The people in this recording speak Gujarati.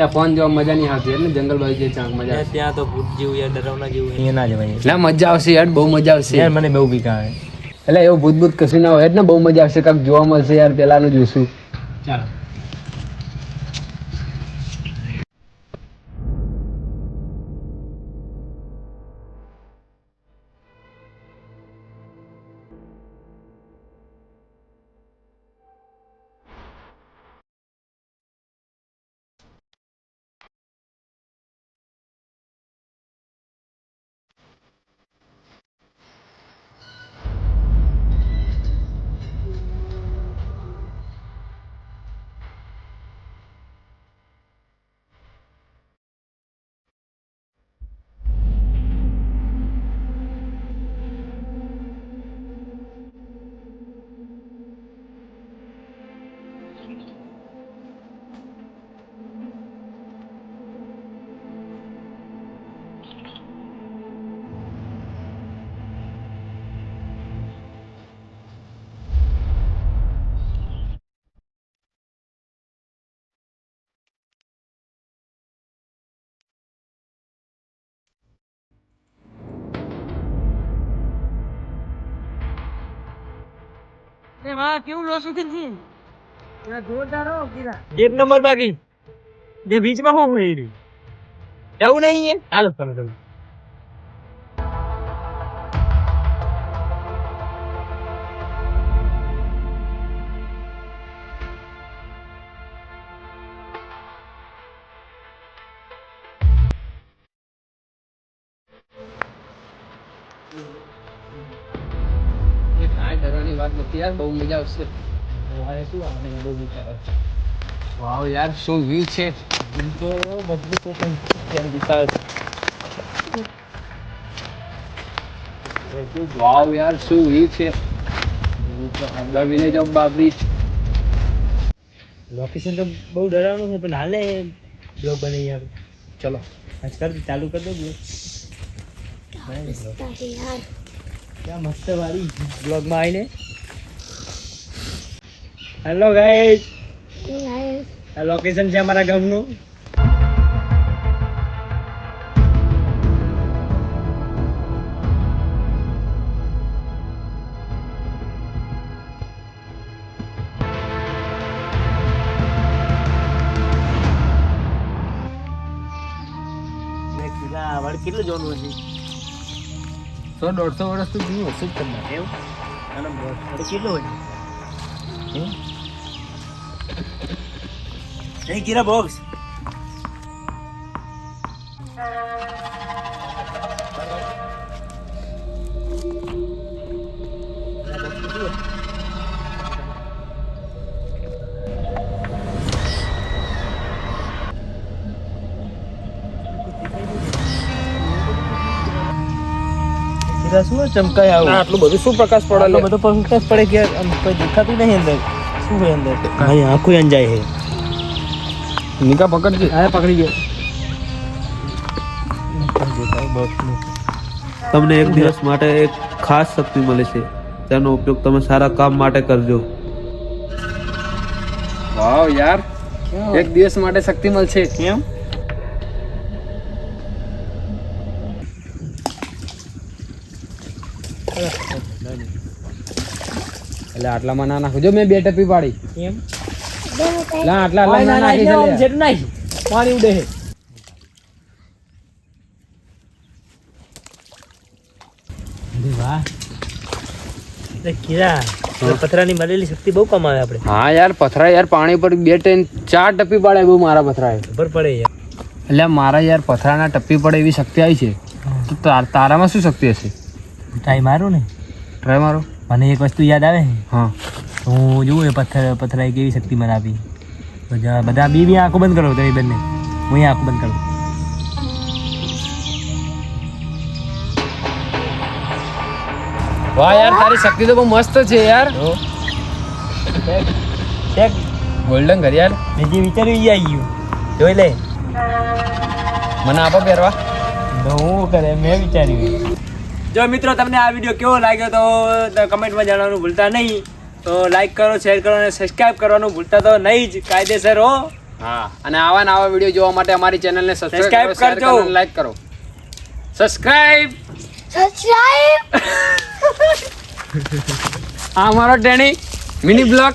એટલે ફોન જોવા મજા નહીં આવતી એટલે જંગલ બાજુ જે ચાંક મજા ત્યાં તો ભૂત જેવું યાર ડરાવના જેવું અહીંયા ના જવાય એટલે મજા આવશે યાર બહુ મજા આવશે. યાર મને બહુ બીક આવે. એટલે એવું ભૂત ભૂત કશું ના હોય એટલે ને બહુ મજા આવશે કાંક જોવા મળશે યાર પેલાનું જોઈશું. ચાલો. એક નંબર બાકી. જે બીચમાં હું હોય રહ્યું એવું નહીં એ? હાલો તમે તમે એ ડરવાની વાત નથી યાર બહુ મજા આવશે. શું આપણે બહુ વાવ યાર શું વ્યૂ છે? દિલ તો મજબૂત તો પણ ત્યારે વિચાર વાવ યાર શું વ્યૂ છે? દબીને જાઓ બાબરી લોકેશન તો બહુ ડરાવનું છે પણ હાલે બ્લોગ બની આવે ચલો. આજ કર ચાલુ કરી દો બ્લોગ ક્યાં મસ્ત વાળી બ્લોગમાં આવીને હેલો ગાઈસ આ લોકેશન છે અમારા ગામનું. કેટલું જોવાનું હશે સો દોઢસો વર્ષ તો જૂનું હશે જ તમને. એવું? અને કેટલું કેટલો હોય? એ get up, કીરા શું ચમકાય આવું. આટલું બધું શું પ્રકાશ પડે આટલો બધો પ્રકાશ પડે કે કોઈ દેખાતું નહીં અંદર? શું અંદર. આંખો અંજાય છે નિકા પકડજે હા પકડી ગયો. તમને એક દિવસ માટે એક ખાસ શક્તિ મળે છે. તેનો ઉપયોગ તમે સારા કામ માટે કરજો. વાવ યાર એક દિવસ માટે શક્તિ મળશે. કેમ? એટલે આટલામાં ના નાખું. જો મેં બે ટપી પાડી. કેમ લા આટલા આટલા ના નાખી છે. જેટલું પાણી ઉડે છે. વાહ. કીરા પથરાની મળેલી શક્તિ બહુ કમાવે આપણે. હા યાર પથરા યાર પાણી પર બે ત્રણ ચાર ટપ્પી પાડે બહુ મારા ખબર પડે યાર. એટલે મારા યાર પથરાના ટપ્પી પડે એવી શક્તિ આવી છે. તો તારામાં શું શક્તિ હશે? ટ્રાય મારો ને. ટ્રાય મારો. મને એક વસ્તુ યાદ આવે? હા. તો હું જોઉં એ પથ્થર પથરાએ કેવી શક્તિ મને આપી. બધા બધા બી બી આંખો બંધ કરો તમે બંને. હું આંખો બંધ કરું. વાહ યાર તારી શક્તિ તો બહુ મસ્ત છે યાર. ગોલ્ડન ઘડિયાળ મેં જે વિચાર્યું એ આવી ગયું. જોઈ લે. મને આપો પહેરવા. તો હું કરે મેં વિચાર્યું જો મિત્રો તમને આ વીડિયો કેવો લાગ્યો તો કમેન્ટમાં જણાવવાનું ભૂલતા નહીં. તો લાઈક કરો શેર કરો અને સબસ્ક્રાઈબ કરવાનું ભૂલતા તો નહીં જ કાયદેસર હો. હા. અને આવા નવા વીડિયો જોવા માટે અમારી ચેનલને સબસ્ક્રાઈબ સબસ્ક્રાઇબ શેર કરજો. કરો લાઈક કરો. સબસ્ક્રાઇબ સબસ્ક્રાઇબ આ અમારો ટેણી મિની બ્લોગ